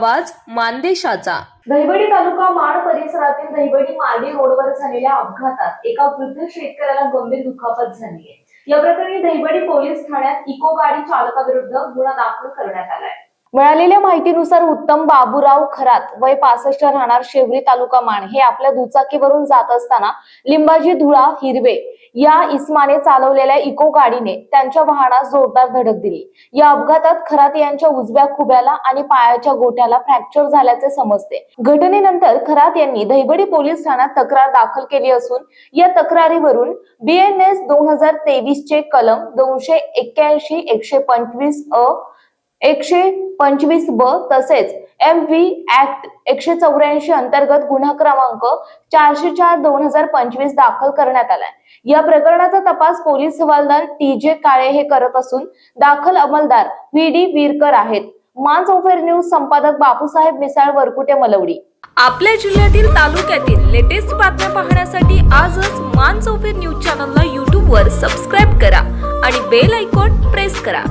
आवाज मानदेशाचा. दहिवडी तालुका माड परिसरातील दहिवडी मार्गे रोडवर झालेल्या अपघातात एका वृद्ध शेतकऱ्याला गंभीर दुखापत झाली आहे. या प्रकरणी दहिवडी पोलीस ठाण्यात इको गाडी चालकाविरुद्ध गुन्हा दाखल करण्यात आलाय मिळालेल्या माहितीनुसार उत्तम बाबूराव खरात वय पासष्ट राहणार शेवरी तालुका माण. हे आपल्या दुचाकीवरून जात असताना लिंबाजी धुळा हिरवे या इस्माने चालवलेल्या इको गाडीने त्यांच्या वाहनास जोरदार धडक दिली. या अपघातात खरात यांच्या उजव्या खुब्याला आणि पायाच्या गोट्याला फ्रॅक्चर झाल्याचे समजते. घटनेनंतर खरात यांनी दहिबडी पोलीस ठाण्यात तक्रार दाखल केली असून या तक्रारीवरून बीएनएस दोन हजार तेवीस चे कलम दोनशे एक्क्याऐंशी एकशे पंचवीस अ एकशे पंचवीस ब तसेच एम व्ही ऍक्ट एकशे चौऱ्याऐंशी अंतर्गत गुन्हा क्रमांक चारशे चार दोन हजार पंचवीस दाखल करण्यात आलाय. या प्रकरणाचा तपास पोलीस हवालदार टी जे काळे हे करत असून दाखल अंमलदार व्ही डी वीरकर आहेत. मान चौफेर न्यूज संपादक बापूसाहेब मिसाळ वरकुटे मलवडी. आपल्या जिल्ह्यातील तालुक्यातील लेटेस्ट बातम्या पाहण्यासाठी आजच मान चौफेर न्यूज चॅनलला यूट्यूबवर सबस्क्राईब करा आणि बेल आयकॉन प्रेस करा.